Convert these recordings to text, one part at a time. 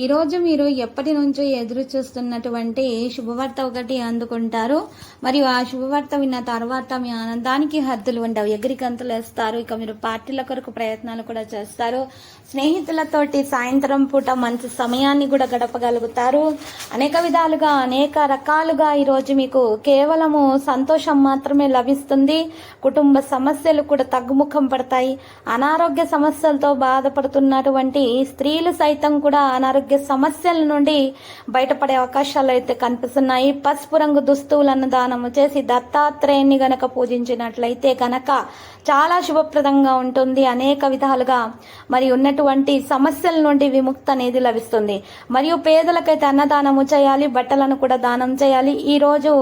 ఈ రోజు మీరు ఎప్పటి నుంచో ఎదురు చూస్తున్నటువంటి శుభవార్త ఒకటి అందుకుంటారు. మరియు ఆ శుభవార్త విన్న తర్వాత మీ ఆనందానికి హద్దులు ఉండవు. ఎగిరికంతులు వేస్తారు. ఇక మీరు పార్టీల కొరకు ప్రయత్నాలు కూడా చేస్తారు. స్నేహితులతోటి సాయంత్రం పూట మంచి సమయాన్ని కూడా గడపగలుగుతారు. అనేక విధాలుగా అనేక రకాలుగా ఈరోజు మీకు కేవలము సంతోషం మాత్రమే లభిస్తుంది. కుటుంబ సమస్యలు కూడా తగ్గుముఖం పడతాయి. అనారోగ్య సమస్యలతో బాధపడుతున్నటువంటి స్త్రీలు సైతం కూడా అనారోగ్య సమస్యల నుండి బయటపడే అవకాశాలు అయితే కనిపిస్తున్నాయి. పసుపు రంగు దుస్తువులను దానము చేసి దత్తాత్రేయుని గనక పూజించినట్లయితే గనక చాలా శుభప్రదంగా ఉంటుంది. అనేక విధాలుగా మరి ఉన్నటువంటి సమస్యల నుండి విముక్తి అనేది లభిస్తుంది. మరియు పేదలకైతే అన్నదానము చేయాలి బట్టలను కూడా దానం చేయాలి. ఈ రోజు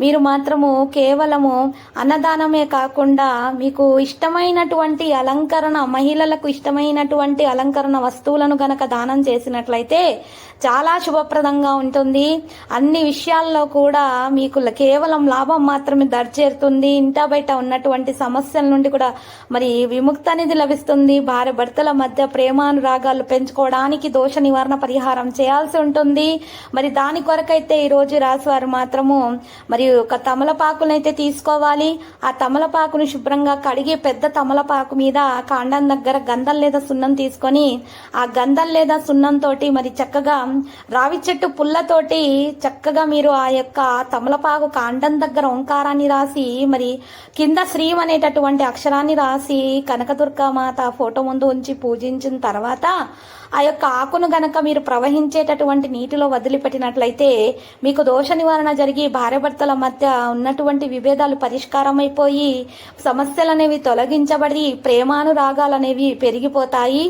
మీరు మాత్రము కేవలము అన్నదానమే కాకుండా మీకు ఇష్టమైనటువంటి అలంకరణ మహిళలకు ఇష్టమైనటువంటి అలంకరణ వస్తువులను గనక దానం చేసినట్లయితే చాలా శుభప్రదంగా ఉంటుంది. అన్ని విషయాల్లో కూడా మీకు కేవలం లాభం మాత్రమే దరిచేరుతుంది. ఇంట బయట ఉన్నటువంటి సమస్యల నుండి కూడా మరి విముక్త అనేది లభిస్తుంది. భార్య భర్తల మధ్య ప్రేమానురాగాలు పెంచుకోవడానికి దోష నివారణ పరిహారం చేయాల్సి ఉంటుంది. మరి దాని కొరకైతే ఈరోజు రాసివారు మాత్రము మరి ఒక తమలపాకునైతే తీసుకోవాలి. ఆ తమలపాకును శుభ్రంగా కడిగి పెద్ద తమలపాకు మీద కాండం దగ్గర గంధం లేదా సున్నం తీసుకొని ఆ గంధం లేదా సున్నం తోటి మరి చక్కగా రావి చెట్టు పుల్లతోటి చక్కగా మీరు ఆ యొక్క తమలపాకు కాండం దగ్గర ఓంకారాన్ని రాసి మరి కింద శ్రీం అనేటటువంటి అక్షరాన్ని రాసి కనకదుర్గ మాత ఫోటో ముందు ఉంచి పూజించిన తర్వాత ఆ యొక్క ఆకును గనక మీరు ప్రవహించేటటువంటి నీటిలో వదిలిపెట్టినట్లయితే మీకు దోష నివారణ జరిగి భార్యాభర్తల మధ్య ఉన్నటువంటి విభేదాలు పరిష్కారమైపోయి సమస్యలనేవి సమస్యలు అనేవి తొలగించబడి ప్రేమానురాగాలు అనేవి పెరిగిపోతాయి.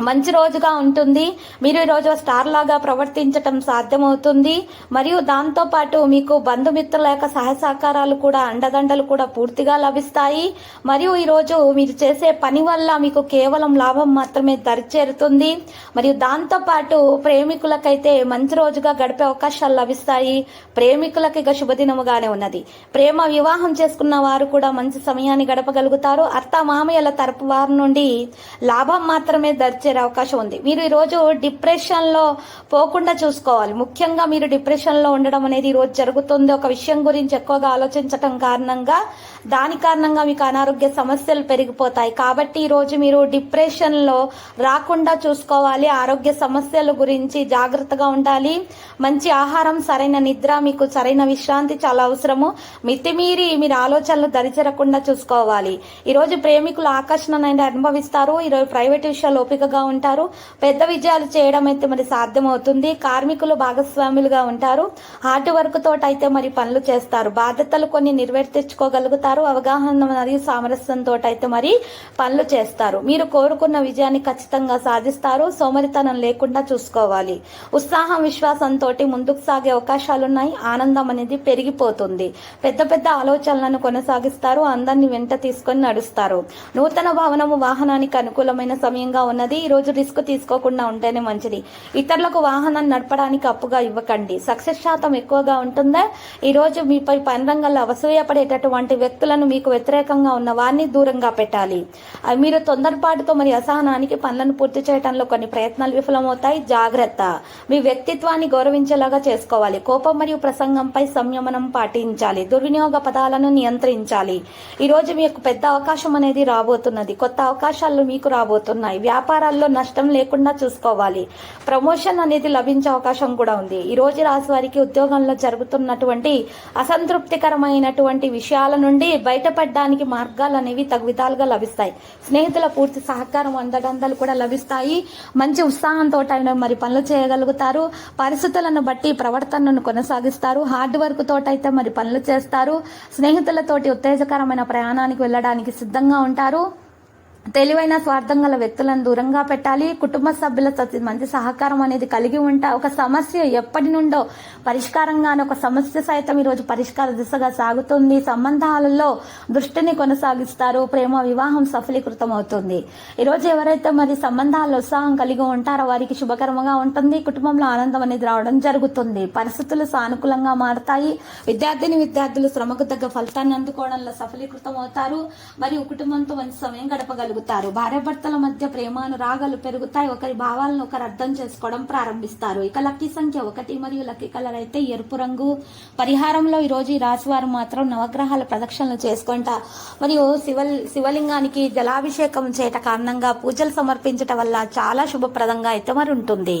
మంచి రోజుగా ఉంటుంది. మీరు ఈరోజు స్టార్ లాగా ప్రవర్తించటం సాధ్యమవుతుంది. మరియు దాంతోపాటు మీకు బంధుమిత్రుల యొక్క సహాయ సహకారాలు కూడా అండదండలు కూడా పూర్తిగా లభిస్తాయి. మరియు ఈరోజు మీరు చేసే పని వల్ల మీకు కేవలం లాభం మాత్రమే దరిచేరుతుంది. మరియు దాంతోపాటు ప్రేమికులకైతే మంచి రోజుగా గడిపే అవకాశాలు లభిస్తాయి. ప్రేమికులకి ఇక శుభదినముగానే ఉన్నది. ప్రేమ వివాహం చేసుకున్న వారు కూడా మంచి సమయాన్ని గడపగలుగుతారు. అత్త మామయ్యల తరపు వారి నుండి లాభం మాత్రమే దరిచేరే అవకాశం ఉంది. మీరు ఈరోజు డిప్రెషన్లో పోకుండా చూసుకోవాలి. ముఖ్యంగా మీరు డిప్రెషన్లో ఉండడం అనేది ఈరోజు జరుగుతుంది. ఒక విషయం గురించి ఎక్కువగా ఆలోచించటం కారణంగా దాని కారణంగా మీకు అనారోగ్య సమస్యలు పెరిగిపోతాయి. కాబట్టి ఈ రోజు మీరు డిప్రెషన్లో రాకుండా చూసుకోవాలి. ఆరోగ్య సమస్యల గురించి జాగ్రత్తగా ఉండాలి. మంచి ఆహారం సరైన నిద్ర మీకు సరైన విశ్రాంతి చాలా అవసరము. మితిమీరి మీరు ఆలోచనలు దరిచేరకుండా చూసుకోవాలి. ఈరోజు ప్రేమికులు ఆకర్షణ అనేది అనుభవిస్తారు ఈరోజు ప్రైవేట్ విషయాలు ఓపికగా ఉంటారు. పెద్ద విజయాలు చేయడం అయితే మరి సాధ్యమవుతుంది. కార్మికులు భాగస్వాములుగా ఉంటారు. హార్డ్ వర్క్ తోట అయితే మరి పనులు చేస్తారు. బాధ్యతలు కొన్ని నెరవేర్తించుకోగలుగుతారు అవగాహన మరియు సామరస్యంతో అయితే మరి పనులు చేస్తారు. మీరు కోరుకున్న విజయాన్ని ఖచ్చితంగా సాధిస్తారు. సోమరితనం లేకుండా చూసుకోవాలి. ఉత్సాహం విశ్వాసంతో ముందుకు సాగే అవకాశాలున్నాయి. ఆనందం అనేది పెరిగిపోతుంది. పెద్ద పెద్ద ఆలోచనలను కొనసాగిస్తారు. అందరినీ వెంట తీసుకొని నడుస్తారు. నూతన భవనము వాహనానికి అనుకూలమైన సమయంగా ఉన్నది. ఈ రోజు రిస్క్ తీసుకోకుండా ఉంటేనే మంచిది. ఇతరులకు వాహనాన్ని నడపడానికి అప్పుగా ఇవ్వకండి. సక్సెస్ శాతం ఎక్కువగా ఉంటుందా? ఈరోజు మీపై పని రంగంలో అసూయపడేటటువంటి వ్యక్తులను మీకు వ్యతిరేకంగా ఉన్న వారిని దూరంగా పెట్టాలి. మీరు తొందరపాటుతో మరి అసహనానికి పనులను పూర్తి చేయడంలో కొన్ని ప్రయత్నాలు విఫలమవుతాయి. జాగ్రత్త. మీ వ్యక్తిత్వాన్ని గౌరవించేలాగా చేసుకోవాలి. కోపం మరియు ప్రసంగంపై సంయమనం పాటించాలి. దుర్వినియోగ పదాలను నియంత్రించాలి. ఈరోజు మీకు పెద్ద అవకాశం అనేది రాబోతున్నది. కొత్త అవకాశాలు మీకు రాబోతున్నాయి. వ్యాపారాలు వ్యాపారాల్లో నష్టం లేకుండా చూసుకోవాలి. ప్రమోషన్ అనేది లభించే అవకాశం కూడా ఉంది. ఈ రోజు రాశి వారికి ఉద్యోగంలో జరుగుతున్నటువంటి అసంతృప్తికరమైనటువంటి విషయాల నుండి బయటపడడానికి మార్గాలు అనేవి తగు విధాలుగా లభిస్తాయి. స్నేహితుల పూర్తి సహకారం అందడందలు కూడా లభిస్తాయి. మంచి ఉత్సాహంతో అయినా మరి పనులు చేయగలుగుతారు. పరిస్థితులను బట్టి ప్రవర్తనను కొనసాగిస్తారు. హార్డ్ వర్క్ తోటైతే మరి పనులు చేస్తారు. స్నేహితులతోటి ఉత్తేజకరమైన ప్రయాణానికి వెళ్ళడానికి సిద్ధంగా ఉంటారు. తెలివైన స్వార్థం గల వ్యక్తులను దూరంగా పెట్టాలి. కుటుంబ సభ్యులతో మంచి సహకారం అనేది కలిగి ఉంటా ఒక సమస్య ఎప్పటి నుండో పరిష్కారంగానే ఒక సమస్య సైతం ఈరోజు పరిష్కార దిశగా సాగుతుంది. సంబంధాలలో దృష్టిని కొనసాగిస్తారు. ప్రేమ వివాహం సఫలీకృతం అవుతుంది ఈరోజు ఎవరైతే మరి సంబంధాల్లో ఉత్సాహం కలిగి ఉంటారో వారికి శుభకరంగా ఉంటుంది. కుటుంబంలో ఆనందం అనేది రావడం జరుగుతుంది. పరిస్థితులు సానుకూలంగా మారతాయి. విద్యార్థిని విద్యార్థులు శ్రమకు తగ్గ ఫలితాన్ని అందుకోవడంలో సఫలీకృతం అవుతారు మరియు కుటుంబంతో మంచి సమయం గడపగలుగుతారు. భార్యాభర్తల మధ్య ప్రేమానురాగాలు పెరుగుతాయి. ఒకరి భావాలను ఒకరు అర్థం చేసుకోవడం ప్రారంభిస్తారు. ఇక లక్కీ సంఖ్య ఒకటి మరియు లక్కీ కలర్ అయితే ఎరుపు రంగు. పరిహారంలో ఈ రోజు ఈ రాశి వారు మాత్రం నవగ్రహాల ప్రదక్షిణలు చేసుకుంటా మరియు శివ శివలింగానికి జలాభిషేకం చేయట కారణంగా పూజలు సమర్పించటం వల్ల చాలా శుభప్రదంగా అయితే మరి ఉంటుంది.